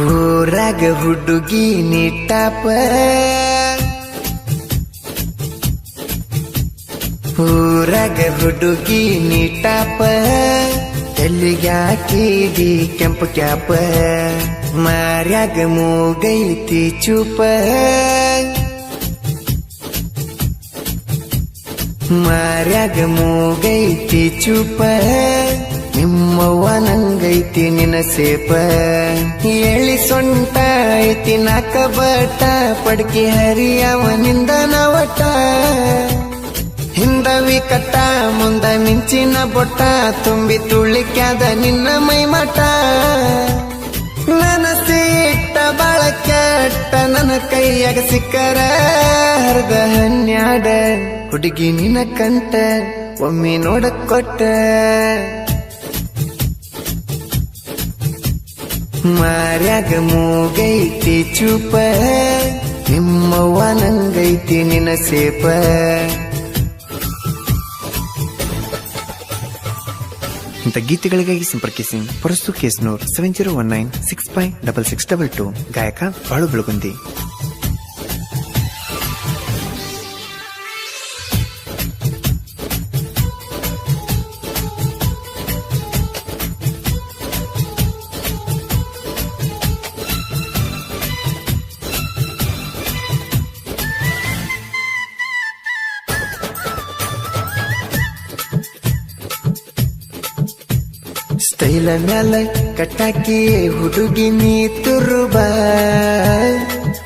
ಊರಾಗ ಹುಡುಗಿ ನಿಟ್ಟಾಪ ಊರಾಗ ಹುಡುಗಿ ನಿಟ್ಟಾಪ ತಲ್ಲಿಗ್ಯಾಕಿದಿ ಕೆಂಪು ಕ್ಯಾಪ ಮಾರ್ಯಾಗ ಮೂಗೈತಿ ಚೂಪ ಮಾರ್ಯಾಗ ಮೂಗೈತಿ ಚೂಪ ನಿಮ್ಮವ್ವ ನಂಗೈತಿ ನಿನ ಸೇಪ. ಎಳಿ ಸೊಂಟ ಐತಿ ನಾಕ ಬಟ ಪಡ್ಕಿ ಹರಿಯವನಿಂದ ನವಟ ಹಿಂದವಿ ಕಟ್ಟ, ಮುಂದ ಮಿಂಚಿನ ಬೊಟ್ಟ, ತುಂಬಿ ತುಳಿಕ್ಯಾದ ನಿನ್ನ ಮೈಮಟ ನನ್ನ ಸಿಟ್ಟ ಬಾಳ ಕೆಟ್ಟ ನನ್ನ ಕೈಯಾಗ ಸಿಕ್ಕರ ಹರಿದ ಹನ್ಯಾಡ. ಹುಡುಗಿ ನಿನ್ನ ಕಂಟ ಒಮ್ಮೆ ನೋಡಕ್ ಕೊಟ್ಟ ಮಾರ್ಯಾಗ ಮೂಗೈತಿ ಚೂಪ. ನಿಮ್ಮವ್ವ ನಂಗೈತಿ ನಿನ ಸೇಪ. ಇಂಥ ಗೀತೆಗಳಿಗಾಗಿ ಸಂಪರ್ಕಿಸಿ Parasu Kesnur seven zero one nine six five double six double two ಗಾಯಕ ಬಾಳು ಬೆಳಗುಂದಿ ಸ್ಟೈಲ ಮ್ಯಾಲ ಕಟ್ಟಾಕಿ ಹುಡುಗಿ ನೀ ತುರುಬ.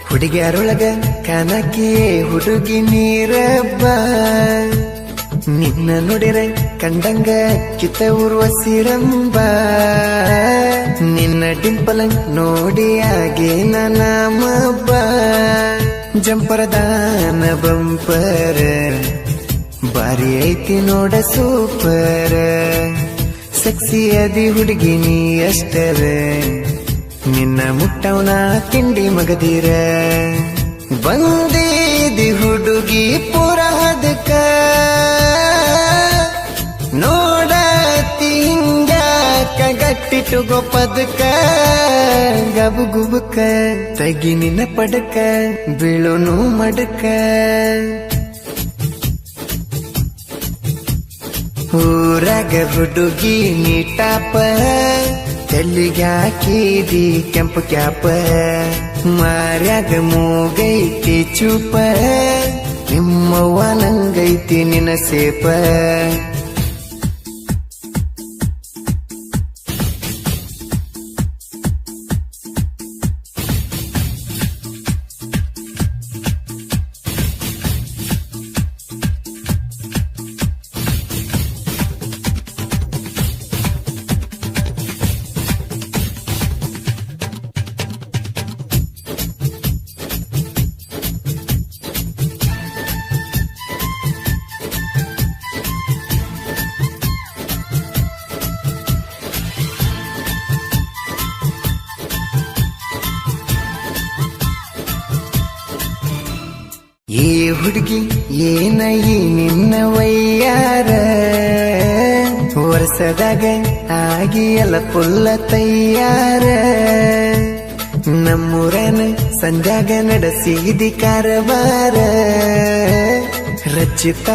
ಹುಡುಗಿಯರೊಳಗ ಕಾನಕಿ ಹುಡುಗಿ ನೀರಬ್ಬ. ನಿನ್ನ ನುಡಿರ ಕಂಡಂಗ ಕಿತ ಉರ್ವಸಿರಂಬ. ನಿನ್ನ ಡಿಂಪಲ ನೋಡಿ ಆಗೆ ನಾಮಬ್ಬ ಜಂಪರದಾನ ಬಂಪರ ಬಾರಿ ಐತಿ ನೋಡ ಸೂಪರ್. ಸೆಕ್ಸಿ ಅದಿ ಹುಡುಗಿ ನೀ ಅಷ್ಟರ ನಿನ್ನ ಮುಟ್ಟವನ ತಿಂಡಿ ಮಗದಿರ. ಬಂದೇದಿ ಹುಡುಗಿ ಪುರ ಹದಕ. ನೋಡತಿ ಹಿಂಗಾಕ ಗಟ್ಟಿಟ್ಟು ಗೊಪ್ಪದಕ ಗಬು ಗುಬುಕ, ತಗಿ ನಿನ್ನ ಪಡಕ, ಬೀಳೋನು ಮಡಕ. ಊರಾಗ ಹುಡುಗಿ ನೀಟಾಪ ತಲ್ಲಿಗ್ಯಾಕಿದಿ ಕೆಂಪು ಕ್ಯಾಪ. ಮಾರ್ಯಾಗ ಮೂಗೈತಿ ಚೂಪ ನಿಮ್ಮವ್ವ ನಂಗೈತಿ ನಿನ ಸೇಪ. ಹುಡುಗಿ ಏನ ಈ ನಿನ್ನ ವಯ್ಯಾರ ವರ್ಷದಾಗ ಆಗಿ ಎಲ್ಲ ಪುಲ್ಲ ತಯ್ಯಾರ ನಮ್ಮೂರನ ಸಂಧ್ಯಾಗ ನಡೆಸಿದಿ ಕಾರವಾರ ರಚಿತ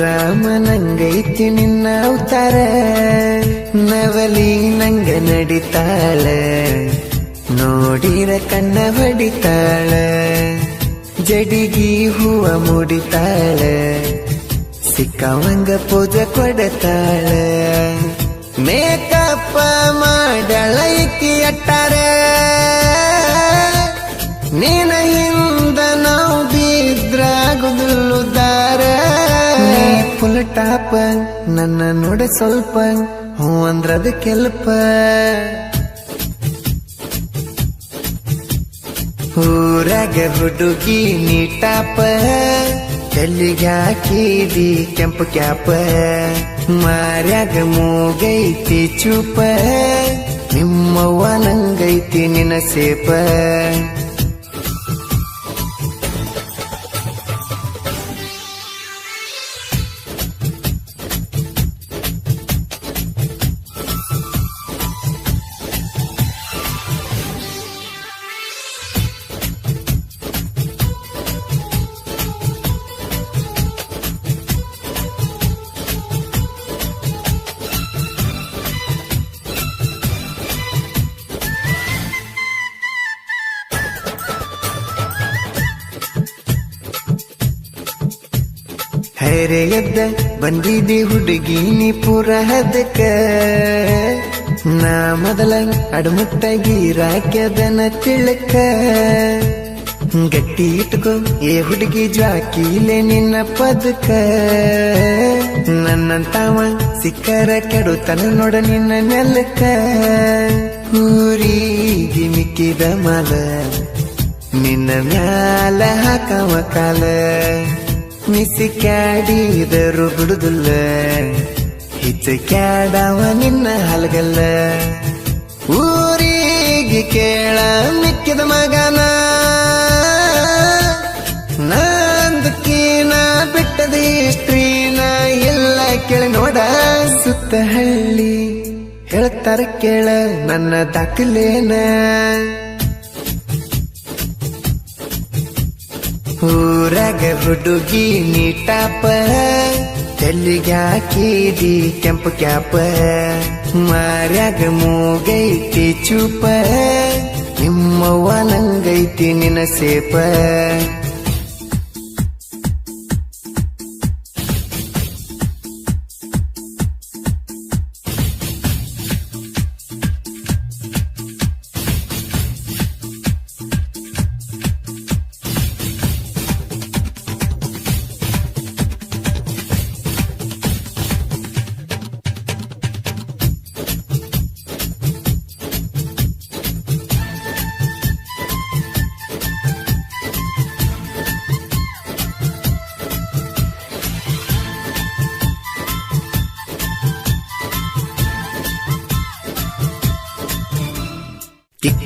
ರಾಮನಂಗೈತಿ ನಿನ್ನ ಅವತಾರ ನವಲಿ ನಂಗ ನಡಿತಾಳ ನೋಡಿರ ಕಣ್ಣ ಹೊಡಿತಾಳ ಜಡಿಗಿ ಹೂವ ಮುಡಿತಾಳ, ಸಿಕ್ಕವಂಗ ಪೂಜೆ ಕೊಡತಾಳ. ಮೇಕಪ್ಪ ಮಾಡಳೈತಿ ಅಟ್ಟಾರ ನೀನ ಹಿಂದ ನಾವು ಬಿದ್ರಾಗುದುಲ್ಲಾರ ನೀ ಫುಲ್ ಟಾಪ ನನ್ನ ನೋಡ ಸ್ವಲ್ಪ ಹ್ಞೂ ಅಂದ್ರದ ಕೆಲ್ಪ. ಊರಾಗ ಹುಡುಗಿ ನೀಟಾಪ ಕಲ್ಲಿಗಾಕಿದಿ ಕೆಂಪು ಕ್ಯಾಪ. ಮಾರ್ಯಾಗ ಮೂಗೈತಿ ಚೂಪ ನಿಮ್ಮವ್ವ ನಂಗೈತಿ ನಿನ ಸೇಪ. ಮುಂಜಾರೆ ಎದ್ದ, ಬಂದಿದಿ ಹುಡುಗಿ ನೀ ಪುರ ಹದಕ ನಾ ಮೊದಲ ಅಡಮುಟ್ಟಾಗಿ ರಾಕ್ಯದನ ತಿಳಕ ಗಟ್ಟಿ ಇಟ್ಕೋ, ಏ ಹುಡುಗಿ ಜಾಕೀಲೆ ನಿನ್ನ ಪದಕ ನನ್ನಂತಾವ ಸಿಕ್ಕರ ಕೆಡುತನ ನೋಡ ನಿನ್ನ ನೆಲಕ ಊರಿಗೆ ಮಿಕ್ಕಿದ ಮಲ, ನಿನ್ನ ಮ್ಯಾಲ ಹಾಕವ ಕಾಲ. ಮಿಸಿ ಕ್ಯಾಡಿದರು ಬಿಡುದಿಲ್ಲ. ಹಿಚ್ಚ ಕ್ಯಾಡವ ನಿನ್ನ ಹಲಗಲ್ಲ. ಊರಿಗೆ ಕೇಳ ಮಿಕ್ಕಿದ ಮಗನ. ನಂದಕೀನ ಬಿಟ್ಟದಿ ಸ್ತ್ರೀನ ಎಲ್ಲ ಕೇಳಿ ನೋಡ ಸುತ್ತ ಹಳ್ಳಿ. ಹೇಳ್ತಾರ ಕೇಳ ನನ್ನ ದಾಖಲೇನ. ಊರಾಗ ಹುಡುಗಿ ನೀಟಾಪ. ತೆಲ್ಲಿಗೆ ಹಾಕಿದಿ ಕೆಂಪು ಕ್ಯಾಪ. ಮಾರ್ಯಾಗ ಮೂಗೈತಿ ಚೂಪ. ನಿಮ್ಮವ್ವ ನಂಗೈತಿ ನಿನ ಸೇಪ.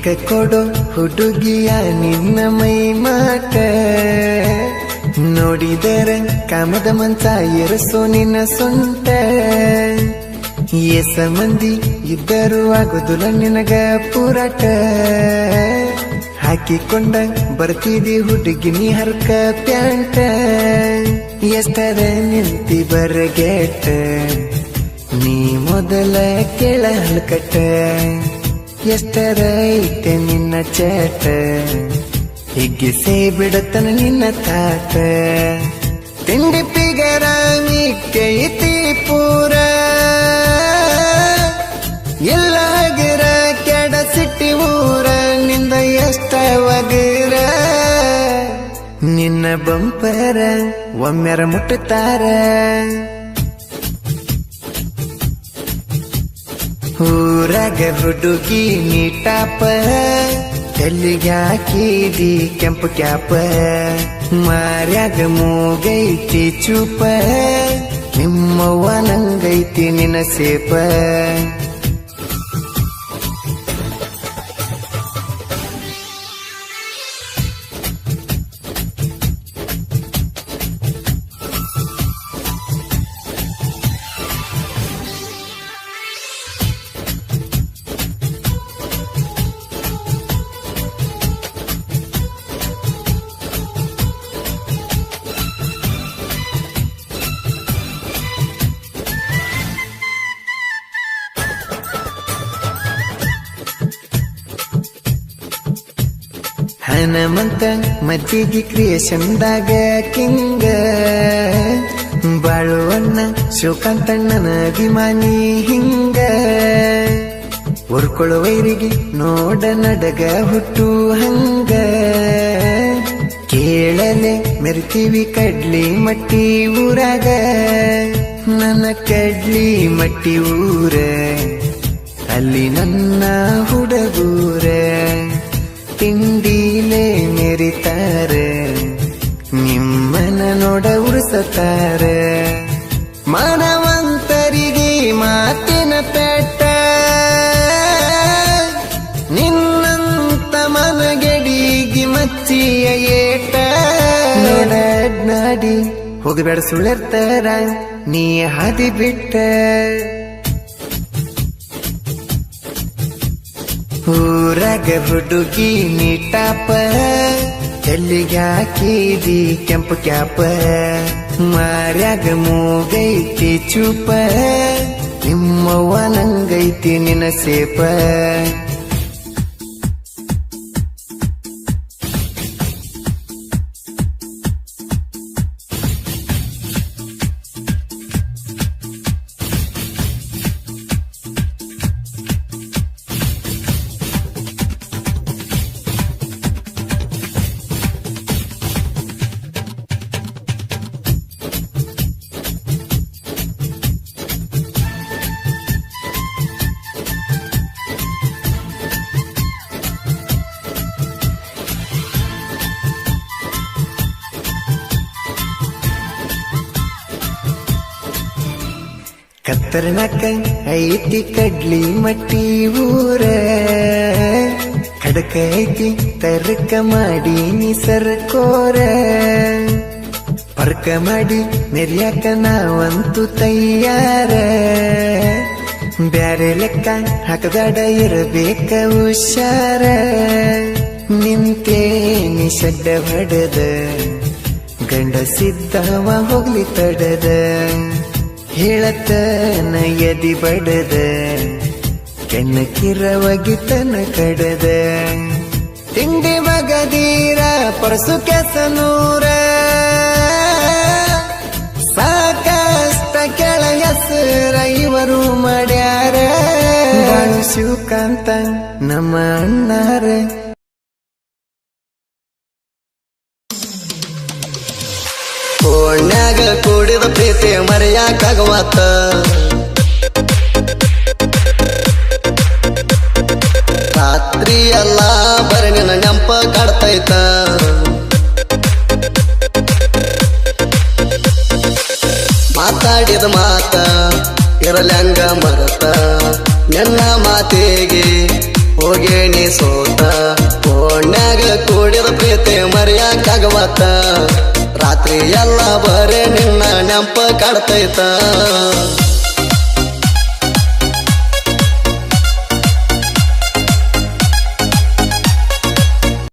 ಕಿಕ್ಕ ಕೊಡೋ ಹುಡುಗಿಯ ನಿನ್ನ ಮೈ ಮಾಟ ನೋಡಿದರೆ ಕಾಮದ ಮಂಚ ಎರಸೋ ನಿನ್ನ ಸೊಂಟ. ಎಸ ಮಂದಿ ಇದ್ದರೂ ಆಗುದಿಲ್ಲ ನಿನಗ ಪೂರಾಟ. ಹಾಕಿಕೊಂಡ ಬರ್ತಿದಿ ಹುಡುಗಿ ನೀ ಹರ್ಕ ಪ್ಯಾಂಟ. ಎಷ್ಟರ ನಿಂತಿ ಬರಗೆಟ್ಟ ನೀ ಮೊದಲ ಕೆಳ ಹಲ್ಕಟ್ಟ. ಎಷ್ಟರ ಐತೆ ನಿನ್ನ ಚೇತ ಹಿಗ್ಗಿಸಿ ಬಿಡತನ ನಿನ್ನ ತಾತ. ತಿಂಡಿ ಪಿಗರ ಮಿಕ್ಕೈತಿ ಪೂರ. ಎಲ್ಲಾಗಿರ ಕೆಡ ಸಿಟ್ಟಿ ಊರ, ನಿಂದ ಎಷ್ಟವಗಿರ ನಿನ್ನ ಬಂಪರ, ಒಮ್ಮೆರ ಮುಟ್ಟುತ್ತಾರ. ಊರಾಗ ಹುಡುಗಿ ನೀಟಾಪ ತೆಲ್ಲಿಗೆ ಹಾಕಿದಿ ಕೆಂಪು ಕ್ಯಾಪ ಮಾರ್ಯಾಗ ಮೂಗೈತಿ ಚೂಪ ನಿಮ್ಮವ್ವ ನಂಗೈತಿ ನಿನ್ನ ಸೇಪ ಹನುಮಂತ ಮಜ್ಜಿಗೆ ಕ್ರಿಯೇಷನ್ದಾಗ ಕಿಂಗ. ಬಾಳುವಣ್ಣ ಶಿವಕಾಂತಣ್ಣನ ಅಭಿಮಾನಿ ಹಿಂಗ. ಉರ್ಕೊಳ್ಳೋ ವೈರಿಗೆ ನೋಡ ನಡಗ ಹುಟ್ಟು ಹಂಗ. ಕೇಳಲೆ ಮೆರಿತೀವಿ ಕಡ್ಲಿ ಮಟ್ಟಿ ಊರಾಗ. ನನ್ನ ಕಡ್ಲಿ ಮಟ್ಟಿ ಊರ. ಅಲ್ಲಿ ನನ್ನ ಹುಡುಗೂರ. ತಿಂಡಿಲೆ ಮೆರಿತಾರ ನಿಮ್ಮನ ನೋಡ ಉರ್ಸತಾರ ಮಾನವಂತರಿಗೆ ಮಾತಿನ ಪೆಟ್ಟ ನಿನ್ನಂತ ಮನಗೆಡಿಗಿ ಮಚ್ಚಿಯ ಏಟ. ನೋಡ ನಾಡಿ ಹೋಗಬೇಡ ಸುಳಿರ್ತಾರ ನೀ ಹಾದಿ ಬಿಟ್ಟ ಊರಾಗ ಹುಡುಗಿ ನೀಟಾಪ. ಎಲ್ಲಿಗೆ ಹಾಕಿದಿ ಕೆಂಪು ಕ್ಯಾಪ. ಮಾರ್ಯಾಗ ಮೂಗೈತಿ ಚೂಪ. ನಿಮ್ಮವ್ವ ನಂಗೈತಿ ನಿನ್ನ ಸೇಪ. ಕತ್ತರ್ನಕ ಐತಿ ಕಡ್ಲಿ ಮಟ್ಟಿ ಊರ. ಕಡಕ ಐತಿ ತರ್ಕ ಮಾಡಿ ನೀ ಸರ್ಕೋರ ಪರ್ಕ ಮಾಡಿ ಮೆರ್ಯಾಕ ನಾವಂತೂ ತಯ್ಯಾರ ಬ್ಯಾರೆ ಲೆಕ್ಕ ಹಾಕದಾಡ ಇರಬೇಕ ಹುಷಾರ. ನಿಂತೇನಿ ಶಡ್ಡ ಹೊಡೆದ, ಗಂಡ ಸಿದ್ದವ ಹೋಗ್ಲಿ ತಡದ. ಹೇಳತನ ಎದಿ ಬಡದ ಕೆನ್ನ ಕಿರವಗಿತನ ಕಡದ. ತಿಂಡಿ ಮಗದೀರ, ಪರಸು ಕೆಸನೂರ ಸಾಕಷ್ಟ ಕೆಳ ಹೆಸರ ಇವರು ಮಾಡ್ಯಾರ. ಶಿವಕಾಂತ ನಮ್ಮ ಅಣ್ಣಾರ. ಕೂಡಿದ ಪ್ರೀತಿ ಮರೆಯಾಕಾಗವತ್ತ. ರಾತ್ರಿ ಎಲ್ಲ ಬರೀ ನಿನ್ನ ನೆಂಪ ಕಾಡ್ತೈತ. ಮಾತಾಡಿದ ಮಾತ ಇರಲಂಗ ಮರತ. ನನ್ನ ಮಾತಿಗೆ ಹೋಗೇಣಿ ಸೋತ. ಕೋಣ್ಯಾಗ ಕೂಡಿದ ಪ್ರೀತಿ ಮರ್ಯಾಕಾಗವತ್ತ. ರಾತ್ರಿ ಎಲ್ಲ ಬರೇ ನಿನ್ನ ನೆಂಪ ಕಾಡ್ತೈತ.